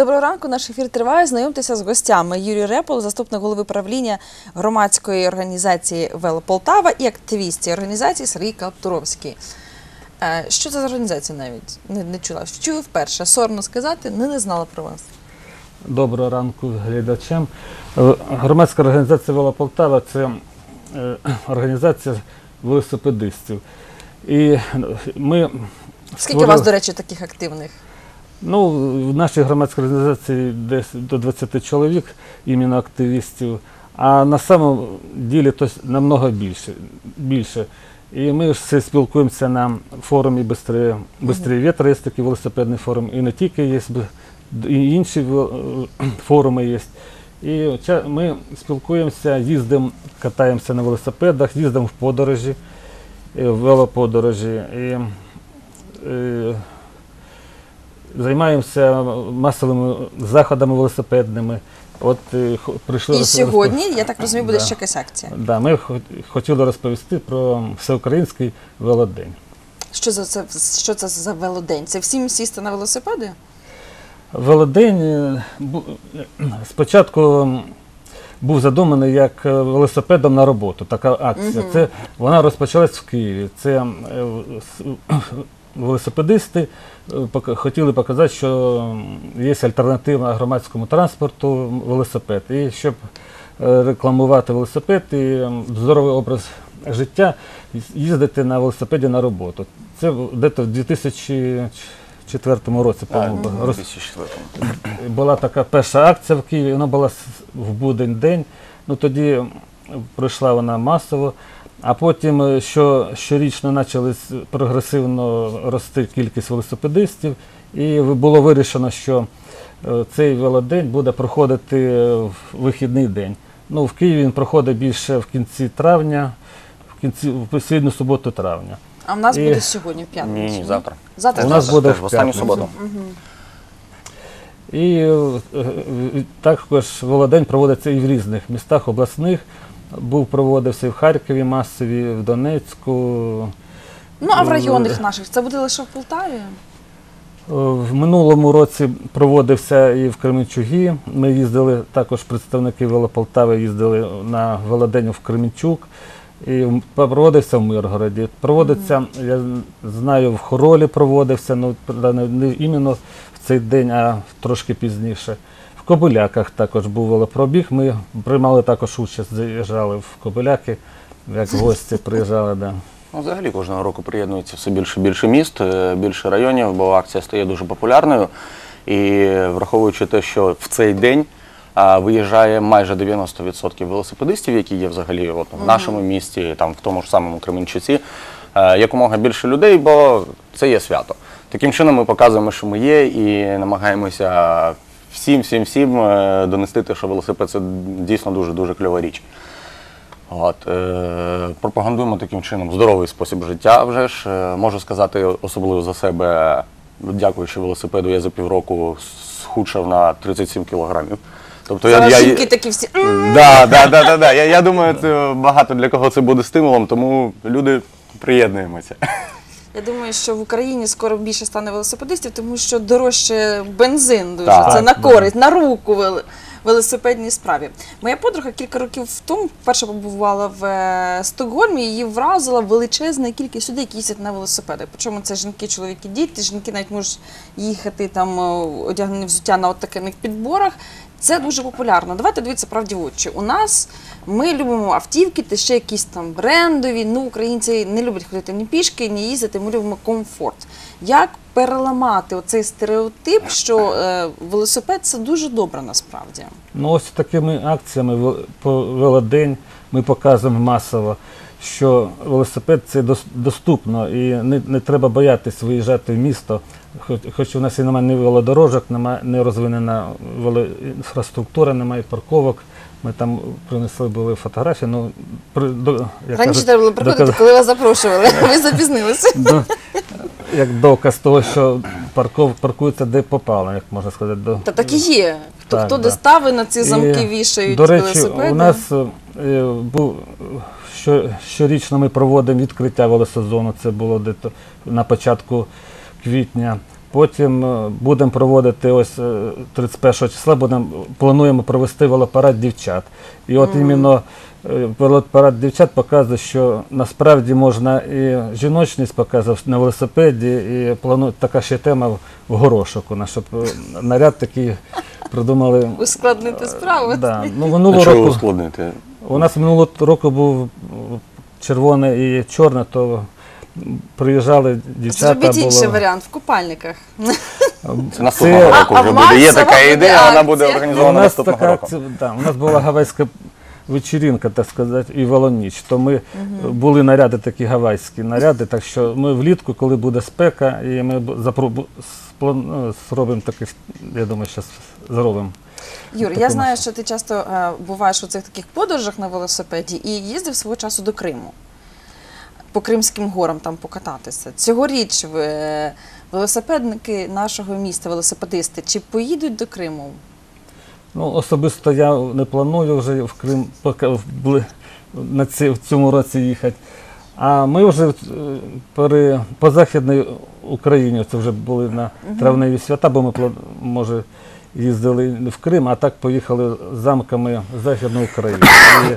Доброго ранку. Наш ефір триває. Знайомтеся з гостями. Юрій Репол, заступник голови правління громадської організації Вело Полтава і активіст цієї організації Сергій Каптуровський. Е, Що це за організація навіть? Не, не чула. Чую вперше. Соромно сказати, не, не знала про вас. Доброго ранку глядачам. Е, Громадська організація Вела Полтава це е, організація велосипедистів. І ми Скільки створили- у вас, до речі, таких активних? Ну, в нашій громадській організації десь до 20 чоловік, іменно активістів, а на самому ділі то намного більше. більше. І ми ж все спілкуємося на форумі «Бистрее «Бистрее вітер», є такий велосипедний форум, і не тільки є, і інші форуми є. І ми спілкуємося, їздимо, катаємося на велосипедах, їздимо в подорожі, е, в велоподорожі. І, е, займаємося масовими заходами велосипедними. От е, прийшли І сьогодні, я так розумію, буде Да. ще якась акція. Да, ми хотіли розповісти про всеукраїнський велодень. Що за це, що це за велодень? Це всім сісти на велосипеди? Велодень е, спочатку був задуманий як е, велосипедом на роботу. Така акція. Це вона розпочалась в Києві. Це велосипедисти е, хотіли показати, що є альтернатива громадському транспорту велосипед. І щоб е, рекламувати велосипед і здоровий образ життя, їздити на велосипеді на роботу. Це десь в 2004 році, по-моєму, роз- була така перша акція в Києві, вона була в будень день. Ну тоді пройшла вона масово, а потім е, що, щорічно почали прогресивно рости кількість велосипедистів, і було вирішено, що е, цей велодень буде проходити е, в вихідний день. Ну, в Києві він проходить більше в кінці травня, в кінці в послідню суботу травня. А в нас І- буде сьогодні, в п'ятницю. Ні, завтра. Завтра У нас завтра. буде в в останню п'ятницю. суботу. І е, е, також Володень проводиться і в різних містах обласних. Був проводився і в Харкові масові, і в Донецьку. Ну, а в районних наших це буде лише в Полтаві? Е, В минулому році проводився і в Кременчугі. Ми їздили, також представники Велополтави їздили на Велодень в Кременчук. І проводився в Миргороді. Проводиться, я знаю, в Хоролі проводився, ну не, не іменно в цей день, а трошки пізніше. Кобиляках також був велопробіг. Ми приймали також участь, заїжджали в Кобиляки, як гості приїжджали. Да. Ну, взагалі кожного року приєднується все більше і більше міст, е, більше районів, бо акція стає дуже популярною. І враховуючи те, що в цей день а, виїжджає майже 90% велосипедистів, які є взагалі от, в нашому місті, там в тому ж самому Кременчуці, е, якомога більше людей, бо це є свято. Таким чином ми показуємо, що ми є, і намагаємося всім, всім, всім е, донести те, що велосипед це дійсно дуже дуже кльова річ. От, е, пропагандуємо таким чином здоровий спосіб життя. Вже ж е, можу сказати особливо за себе, дякуючи велосипеду, я за півроку схудшав на 37 кілограмів. Тобто Зараз жінки такі всі. Да, да, да, да, да. Я, я думаю, це багато для кого це буде стимулом, тому люди приєднуємося. Я думаю, що в Україні скоро більше стане велосипедистів, тому що дорожче бензин дуже. Так, це на да. користь, на руку вели- велосипедній справі. Моя подруга кілька років тому вперше побувала в е, Стокгольмі, її вразила величезна кількість людей, які їздять на велосипедах. Причому це жінки, чоловіки, діти. Жінки навіть можуть їхати там е, одягнені взуття на от таких підборах. Це дуже популярно. Давайте дивитися правді в очі. У нас ми любимо автівки та ще якісь там брендові. Ну, українці не люблять ходити ні пішки, ні їздити. Ми любимо комфорт. Як переламати оцей стереотип, що е, велосипед це дуже добре насправді? Ну, ось такими акціями велодень ми показуємо масово, що велосипед це доступно і не, не треба боятись виїжджати в місто. Хоч, хоч у нас і немає ні велодорожок, немає не розвинена велоінфраструктура, немає парковок. Ми там принесли були фотографії. Ну, при, до, як Раніше кажуть, треба було приходити, доказ- коли вас запрошували. Ви запізнилися. до- як доказ того, що парков, паркується де попало, як можна сказати. До, Та так і є. Хто, Так, хто да. де стави на ці замки І, вішають До речі, велосипеди? у нас е, був щорічно ми проводимо відкриття велосезону. Це було десь на початку квітня. Потім е, будемо проводити ось е, 31 числа, будемо, плануємо провести велопарад дівчат. І от іменно е, велопарад дівчат показує, що насправді можна і жіночність показати на велосипеді, і плану така ще тема в горошок у нас, щоб е, наряд такий придумали. Ускладнити справу. Да. Ну, минулого року ускладнити? У нас минулого року був червоне і чорне, то приїжджали дівчата. Зробіть інший варіант в купальниках. Це наступного Це- року А- вже а в буде. Є така ідея, вона буде. У організована нас наступного така року. акція, да, у нас була гавайська вечірінка, так сказати, і велоніч. То ми були наряди такі гавайські наряди, так що ми влітку, коли буде спека, і ми б- запробу- сплан- ну, зробимо такий, я думаю, зараз зробимо. Юр, я знаю, що. ти часто е, буваєш у цих таких подорожах на велосипеді і їздив свого часу до Криму. По Кримським горам там покататися. Цьогоріч ви, е, велосипедники нашого міста, велосипедисти, чи поїдуть до Криму? Ну, особисто я не планую вже в Крим поки в- бли- на ці, в цьому році їхати. А ми вже е, пере, по Західній Україні це вже були на травневі свята, бо ми пла- може їздили в Крим, а так поїхали замками Західної України. І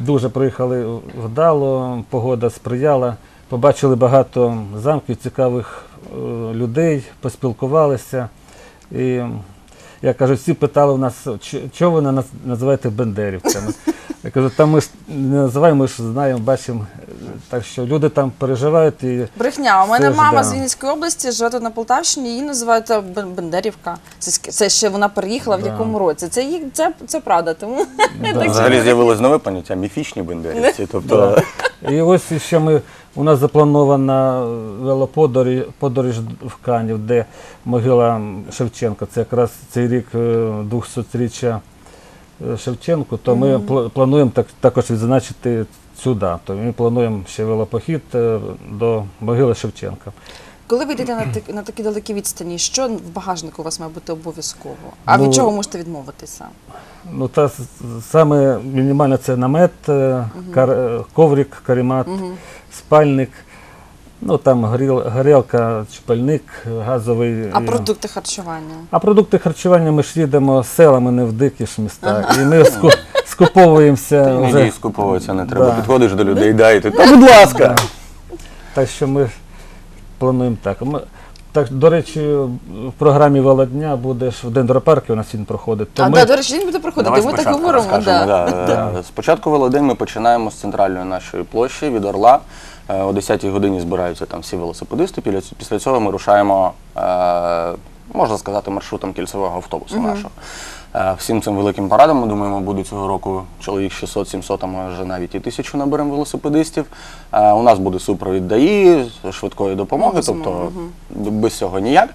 дуже приїхали вдало, погода сприяла. Побачили багато замків, цікавих е, людей, поспілкувалися. І я кажу, всі питали в нас, чого ви нас називаєте бендерівцями. Я кажу, та ми ж не називаємо, ми ж знаємо, бачимо. Так що люди там переживають і Брехня. У мене Це ж мама да. з Вінницької області живе тут на Полтавщині, її називають е, Бен- Бендерівка. Це, ск- це ще вона переїхала в Да. якому році. Це, їх- це, це правда. Тому да. Взагалі з'явилось нове поняття міфічні бендерівці. Тобто І ось ще ми, у нас запланована велоподорож подорож в Канів, де могила Шевченка. Це якраз цей рік е, 200-річчя е, Шевченку, то ми пла- плануємо так, також відзначити цю дату. Ми плануємо ще велопохід е, до могили Шевченка. коли ви йдете на, так- на такі далекі відстані, що в багажнику у вас має бути обов'язково? А Ну, від чого можете відмовитися? Ну, та саме мінімальне це намет, кар, е, коврик, каремат, спальник, ну там горіл, горілка, чпальник, газовий. А продукти харчування? А продукти харчування ми ж їдемо селами, не в дикі ж міста. І ми ску, скуповуємося вже. скуповується, не треба. Да. Підходиш до людей, дай і ти. Та будь ласка! Так що ми плануємо так. Ми, так, до речі, в програмі Володня буде ж в дендропарку у нас він проходить. То а, ми, да, до речі, він буде проходити. Давай ми так спочатку говоримо. розкажемо, Да. да. Е, Спочатку велодень ми починаємо з центральної нашої площі від Орла. Е, О 10-й годині збираються там всі велосипедисти. Після- цього ми рушаємо, е, можна сказати, маршрутом кільцевого автобусу нашого. Е, Всім цим великим парадом, ми думаємо, буде цього року чоловік 600-700, а може навіть і тисячу наберемо велосипедистів. У нас буде супровід ДАІ, швидкої допомоги, тобто б- без цього ніяк.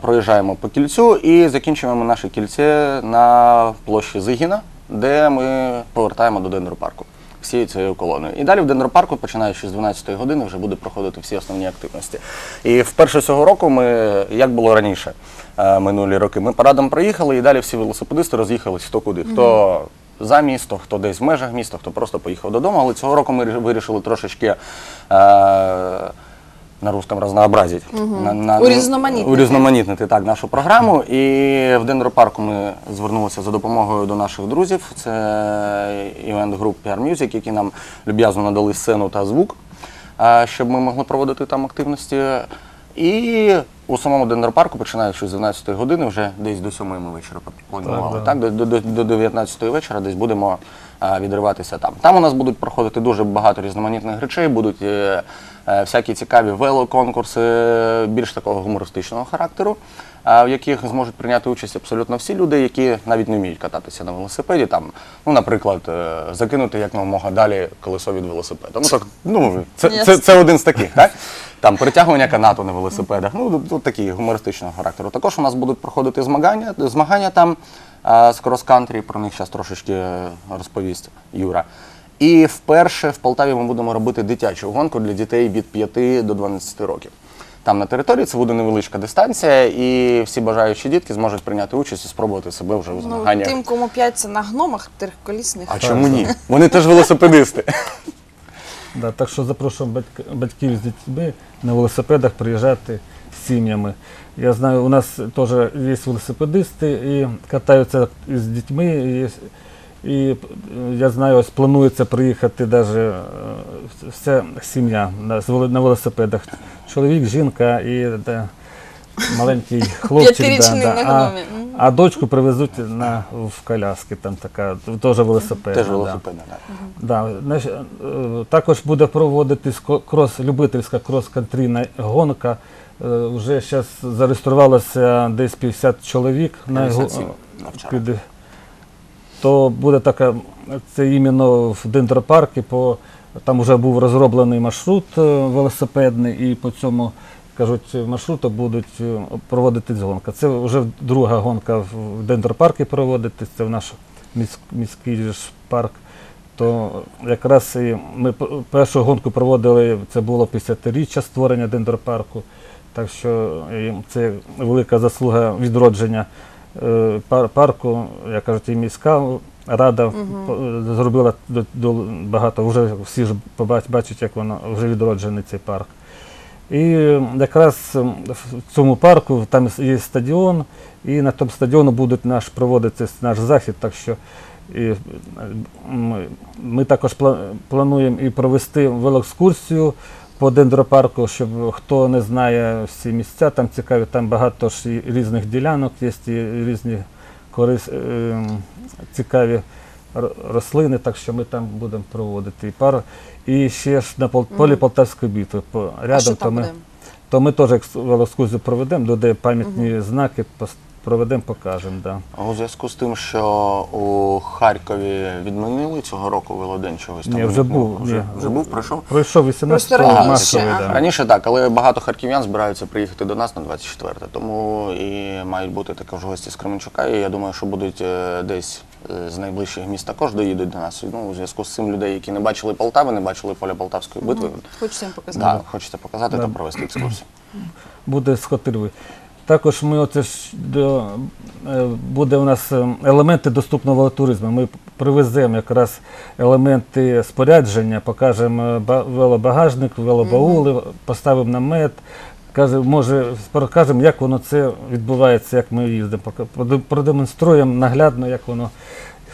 Проїжджаємо по кільцю і закінчуємо наше кільце на площі Зигіна, де ми повертаємо до дендропарку всією цією колоною. І далі в дендропарку, починаючи з 12-ї години, вже буде проходити всі основні активності. І вперше цього року ми, як було раніше, е, минулі роки, ми парадом проїхали, і далі всі велосипедисти роз'їхались хто куди. Хто за місто, хто десь в межах міста, хто просто поїхав додому. Але цього року ми вирішили трошечки. Е- на русском разнообразить. На, на, Урізноманітнити. урізноманітнити так, нашу програму. І в Дендропарку ми звернулися за допомогою до наших друзів. Це івент груп PR Music, які нам люб'язно надали сцену та звук, щоб ми могли проводити там активності. І у самому Дендропарку, починаючи з 12 години, вже десь до 7 ми вечора планували. Так, Так, до, до, до 19 вечора десь будемо а, відриватися там. Там у нас будуть проходити дуже багато різноманітних речей, будуть е, е, всякі цікаві велоконкурси е, більш такого гумористичного характеру, а, в яких зможуть прийняти участь абсолютно всі люди, які навіть не вміють кататися на велосипеді. Там, ну, наприклад, е, закинути як намога далі колесо від велосипеда. Ну так, ну це, це, це один з таких, так? Там перетягування канату на велосипедах. Ну, тут такі гумористичного характеру. Також у нас будуть проходити змагання, змагання там а, з крос-кантрі, про них зараз трошечки е, розповість Юра. І вперше в Полтаві ми будемо робити дитячу гонку для дітей від 5 до 12 років. Там на території це буде невеличка дистанція, і всі бажаючі дітки зможуть прийняти участь і спробувати себе вже у Ну, змаганнях. тим, кому п'яться на гномах трьохколісних. А чому ні? Вони теж велосипедисти. Да, так що запрошуємо батьк- батьків з дітьми на велосипедах приїжджати з сім'ями. Я знаю, у нас теж є велосипедисти і катаються з дітьми. І, і е, я знаю, ось планується приїхати навіть вся сім'я на велосипедах. Чоловік, жінка і да, маленький хлопчик. П'ятирічний на а, а дочку привезуть на, в коляски, там така, теж велосипед. Теж да. велосипедна. так. Да, знаєш, е, також буде проводитись ко- крос, любительська крос-кантрійна гонка. Е, Вже зараз зареєструвалося десь 50 чоловік на го- 57 на вчора. під, то буде така, це іменно в дендропарку, по, там вже був розроблений маршрут е, велосипедний, і по цьому кажуть, маршруту будуть е, проводитись гонка. Це вже друга гонка в дендропарку проводитись, це в наш міський парк. То якраз і ми першу гонку проводили, це було 50-річчя створення дендропарку. Так що це велика заслуга відродження е, парку, як кажуть, і міська рада по- зробила багато. Вже всі ж бачать, як воно вже відроджений цей парк. І якраз в цьому парку там є стадіон, і на тому стадіону буде наш проводитися наш захід. Так що і, ми, також плануємо і провести велоекскурсію по дендропарку, щоб хто не знає всі місця, там цікаві, там багато ж і різних ділянок є, і різні корис, е, цікаві рослини, так що ми там будемо проводити і пар. І ще ж на пол- полі Полтавської битви по А що рядом, то ми, то ми теж екс- велоекскурсію проведемо, до де пам'ятні знаки проведемо, покажемо. Да. У зв'язку з тим, що у Харкові відмінили цього року велодень чогось там. Ні, вже виникнуло? був, Вже, ні. вже був, пройшов? Пройшов 18 Просто раніше, да. Раніше так, але багато харків'ян збираються приїхати до нас на 24 тому і мають бути також гості з Кременчука. І я думаю, що будуть е, десь з найближчих міст також доїдуть до нас. Ну, у зв'язку з цим людей, які не бачили Полтави, не бачили поля Полтавської битви. Хочеться їм показати. Да, хочеться показати та провести екскурсію. буде скотирви. Також ми оце ж до, е, буде у нас е, елементи доступного велотуризму. Ми привеземо якраз елементи спорядження, покажемо е, ба- велобагажник, велобаули, поставимо намет. Каже, може, покажемо, як воно це відбувається, як ми їздимо. Продемонструємо наглядно, як воно,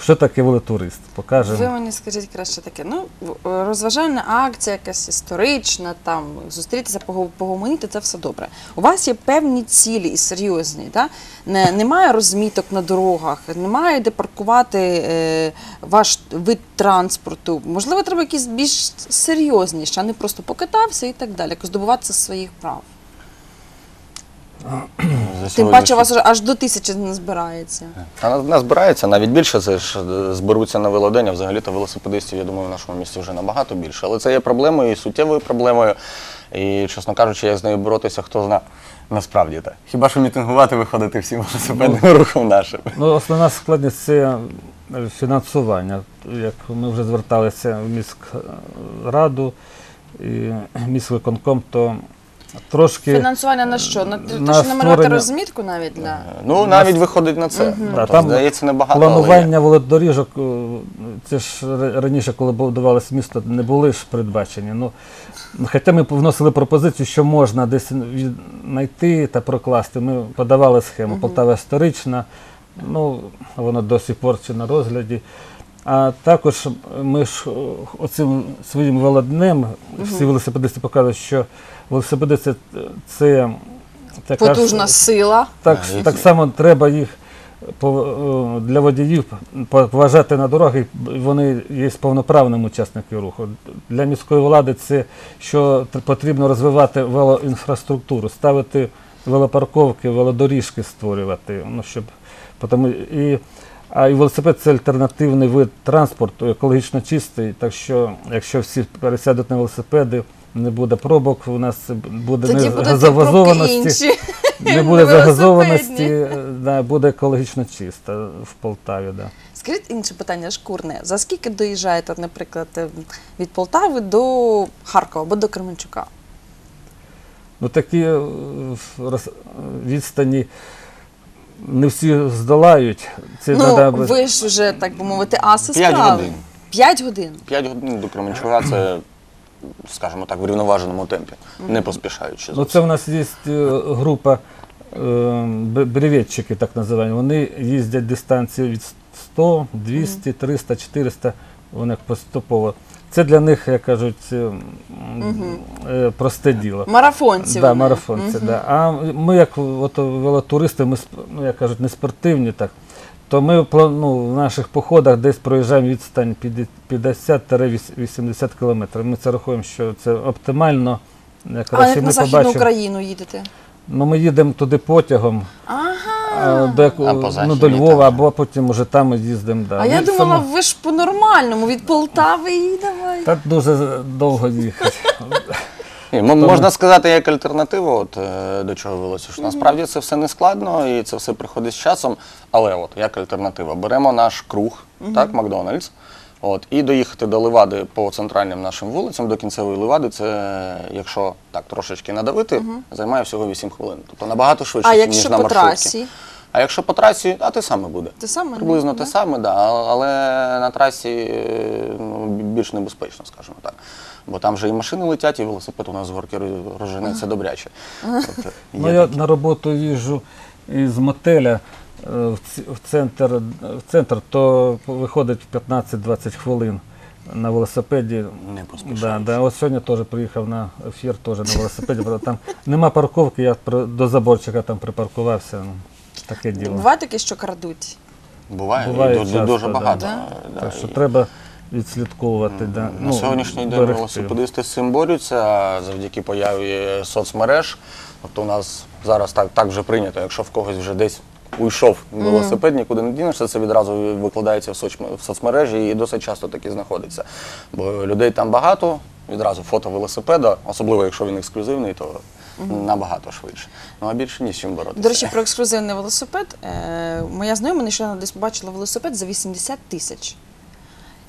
що таке велотурист. Покажемо. Ви мені скажіть краще таке. Ну, е, розважальна акція, якась історична, там зустрітися, пого- погомоніти, це все добре. У вас є певні цілі і серйозні. Да? Не, немає розміток на дорогах, немає де паркувати е, ваш вид транспорту. Можливо, треба якісь більш серйозніші, а не просто покатався і так далі, якось добуватися своїх прав. Тим паче, у вас аж до тисячі не збирається. А нас збирається навіть більше. Це ж е, зберуться на велодень, а взагалі-то велосипедистів, я думаю, в нашому місті вже набагато більше. Але це є проблемою і суттєвою проблемою. І, чесно кажучи, як з нею боротися, хто зна насправді так. Хіба що мітингувати виходити всім велосипедним рухом нашим. Ну, основна складність це е, фінансування. Як ми вже зверталися в міськраду і міськвиконком, то трошки Фінансування на що? На те, на що намалювати створення- розмітку навіть для. Ну, навіть виходить на це. Да, Тобто, там здається, небагато. але є. планування велодоріжок, е, це ж ра- раніше, коли будувалось місто, не були ж передбачені. Ну, хоча ми вносили пропозицію, що можна десь від- знайти та прокласти. Ми подавали схему Полтава історична, ну, воно до сих пор ще на розгляді. А також ми ж е, оцим своїм велоднем, всі велосипедисти показують, що велосипеди це, це така ж- Потужна сила. так, А, так само треба їх пов- е, для водіїв поважати на дороги, вони є повноправними учасниками руху. Для міської влади це що тр- потрібно розвивати велоінфраструктуру, ставити велопарковки, велодоріжки створювати. Ну, щоб, потому, і, а і велосипед це альтернативний вид транспорту, екологічно чистий. Так що, якщо всі пересядуть на велосипеди, не буде пробок, у нас буде Тоді не загазованості не буде загазованості, е, да, буде екологічно чисто в Полтаві. Да. Скажіть інше питання шкурне. За скільки доїжджаєте, наприклад, е, від Полтави до Харкова або до Кременчука? Ну, такі е, роз- відстані не всі здолають. Це ну, треба ви ж вже, так би мовити, аси П'ять справи. годин. П'ять годин. 5 годин до Кременчуга це скажімо так, в рівноваженому темпі, не поспішаючи. Ну, це у нас є е, група е, б- бреветчики, так називаємо. Вони їздять дистанцію від 100, 200, 300, 400, вони поступово. Це для них, як кажуть, е, просте діло. Марафонці. Да, вони. марафонці, да. А ми, як от, велотуристи, ми ну, як кажуть, не спортивні, так, то ми ну, в наших походах десь проїжджаємо відстань 50-80 кілометрів. Ми це рахуємо, що це оптимально. Як А як на Західну побачимо. Україну їдете? Ну, ми їдемо туди потягом Ага. А, до, яку- ну, до Львова, там? або потім уже там ми їздимо. Да. А я Ну, думала, само- ви ж по-нормальному, від Полтави і давай. Та дуже довго їхати. Ні, м- можна сказати, як альтернативу, от, е, до чого велося, що насправді це все не складно і це все приходить з часом. Але от як альтернатива, беремо наш круг, так, Макдональдс. От, і доїхати до Левади по центральним нашим вулицям, до кінцевої Левади, це, якщо так трошечки надавити, займає всього 8 хвилин. Тобто набагато швидше, А ніж якщо на по маршрутці. трасі? А якщо по трасі, а те саме буде. Те саме? Приблизно Да? те саме, да, але на трасі ну, більш небезпечно, скажімо так. Бо там же і машини летять, і велосипед у нас з горки роз- розженеться добряче. Тобто, Ну, я на роботу їжджу із мотеля в центр, в центр, то виходить 15-20 хвилин на велосипеді. Не Да, да. От сьогодні теж приїхав на ефір теж на велосипеді. правда, Там нема парковки, я при- до заборчика там припаркувався. Ну, таке діло. Буває таке, що крадуть. Буває, буває і ду- ду- часто, дуже да. багато. Да? да, Так що і- треба відслідковувати. Да. На ну, сьогоднішній день берегти. велосипедисти з цим борються завдяки появі соцмереж. Тобто у нас зараз так, так вже прийнято, якщо в когось вже десь уйшов велосипед, нікуди не дінешся, це відразу викладається в, соч... в соцмережі і досить часто таки знаходиться. Бо людей там багато, відразу фото велосипеда, особливо якщо він ексклюзивний, то набагато швидше. Ну а більше ні з чим боротися. До речі, про ексклюзивний велосипед. Е, моя знайома нещодавно десь побачила велосипед за 80 тисяч.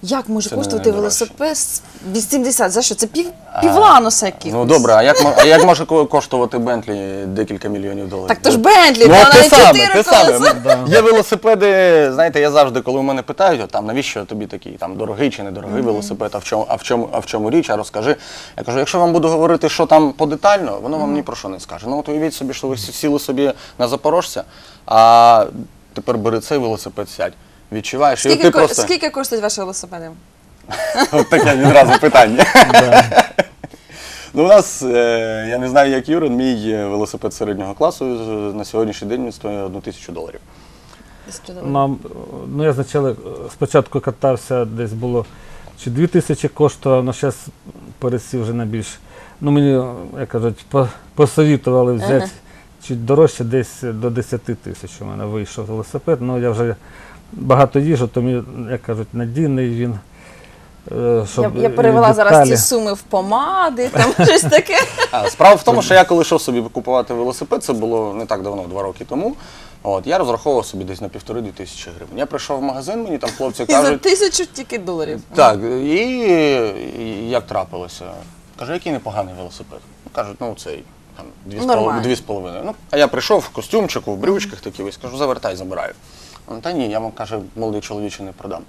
Як може Це не коштувати найдорожче. велосипед з 80? За що? Це пів, півланоса якихось. Ну добре, а як, мо- а як може ко- коштувати Бентлі декілька мільйонів доларів? Так то ж Бентлі, Ну, там те навіть саме, чотири те колеса. саме. Да. Є велосипеди, знаєте, я завжди, коли у мене питають, от, там, навіщо тобі такий там, дорогий чи недорогий велосипед, а в, чому, а, в чому, а в чому річ, а розкажи. Я кажу, якщо вам буду говорити, що там подетально, воно вам ні про що не скаже. Ну от уявіть собі, що ви сіли собі на Запорожця, а тепер бери цей велосипед, сядь. Відчуваєш, і Скільки, ти ко- просто... скільки коштують ваші велосипеди? От таке відразу питання. Ну, у нас, е, я не знаю, як Юрин, мій велосипед середнього класу на сьогоднішній день він стоїть одну тисячу доларів. Нам, ну я спочатку, спочатку катався, десь було чи 2 тисячі коштував, але зараз пересів вже на більше. Ну мені, як кажуть, по, посовітували взяти Ага. чуть дорожче, десь до 10 тисяч у мене вийшов велосипед. Ну я вже багато їжу, то як кажуть, надійний він. е, Щоб Я, я перевела і зараз деталі. ці суми в помади, там щось таке. А, справа в тому, що я коли йшов собі купувати велосипед, це було не так давно, два роки тому. От, я розраховував собі десь на півтори-дві тисячі гривень. Я прийшов в магазин, мені там хлопці І за кажуть, тисячу тільки доларів. так, і, і як трапилося? Кажу, який непоганий велосипед. Кажуть, ну цей там дві з, Нормально. дві з половиною. Ну, а я прийшов в костюмчику, в брючках такі ось, кажу, завертай, забираю. Ну, та ні, я вам каже, молодий чоловіче не продам.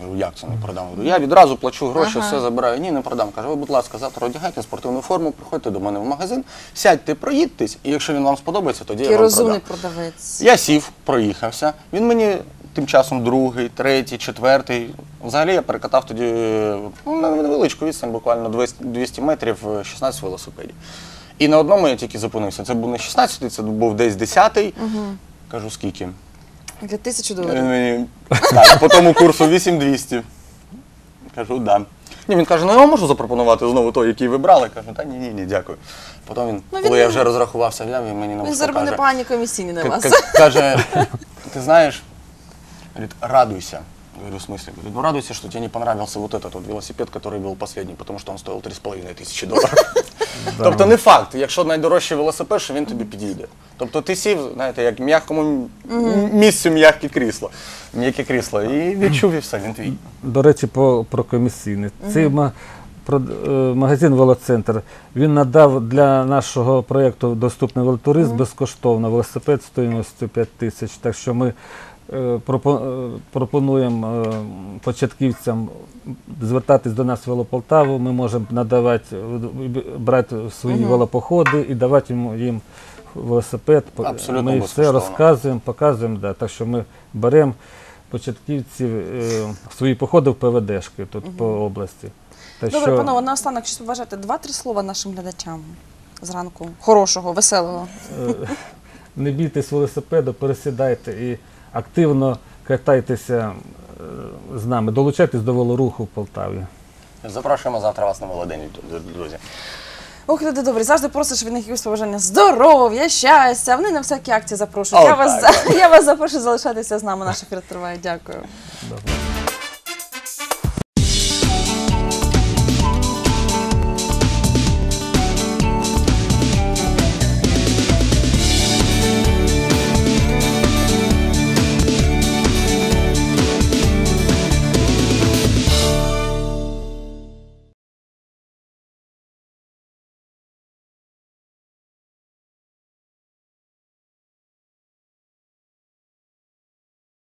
Я говорю, як це не продам? Говорю, Я відразу плачу гроші, Ага. все забираю. Ні, не продам. Каже, ви, будь ласка, завтра одягайте спортивну форму, приходьте до мене в магазин, сядьте, проїдьтесь, і якщо він вам сподобається, тоді Такий я вам розумний продам. продавець. Я сів, проїхався. Він мені тим часом другий, третій, четвертий. Взагалі я перекатав тоді е, ну, на невеличку відстань, буквально 200 200 метрів, е, 16 велосипедів. І на одному я тільки зупинився. Це був не 16-й, це був десь 10-й. Кажу, скільки? Для тисячу Він доларів. мені так, по тому курсу 8200. Кажу, да. Ні, він каже, ну я вам можу запропонувати знову той, який ви брали. Кажу, та ні, ні, ні, дякую. Потім він, Ну, він коли я не- вже розрахувався, взяв і мені на Він вухо заробив каже, непогані комісійні на К- вас. к- Каже, ты знаешь, говорит, радуйся. Говорю, в смысле? Говорит, ну радуйся, что тебе не понравился вот этот вот велосипед, который был последний, потому что он стоил 3,5 тисячі доларів. Тобто не факт, якщо найдорожчий велосипед, що він тобі підійде. Тобто ти сів, знаєте, як м'якому місцю м'яке крісло. М'яке крісло. І відчув і все, він твій. До речі, по, про комісійний. Цей ма, про, е, магазин Велоцентр він надав для нашого проєкту Доступний велотуризм безкоштовно велосипед стоїмостю 5 тисяч. Так що ми пропонуємо е, початківцям звертатись до нас в Велополтаву. Ми можемо надавати, е, брати свої Мгм. велопоходи і давати їм, велосипед. Абсолютно ми все розказуємо, показуємо. Да. Так що ми беремо початківців е, свої походи в ПВДшки тут по області. Так Добре, що, панове, наостанок щось побажати два-три слова нашим глядачам зранку. Хорошого, веселого. е, не бійтесь велосипеду, пересідайте і активно катайтеся е, з нами, долучайтесь до велоруху в Полтаві. Запрошуємо завтра вас на Володень, друзі. Ох, люди добрі, завжди просиш від них якісь побажання здоров'я, щастя. Вони на всякі акції запрошують. О, я, вас, так, я вас запрошую залишатися з нами. Наш ефір триває. Дякую. Добре.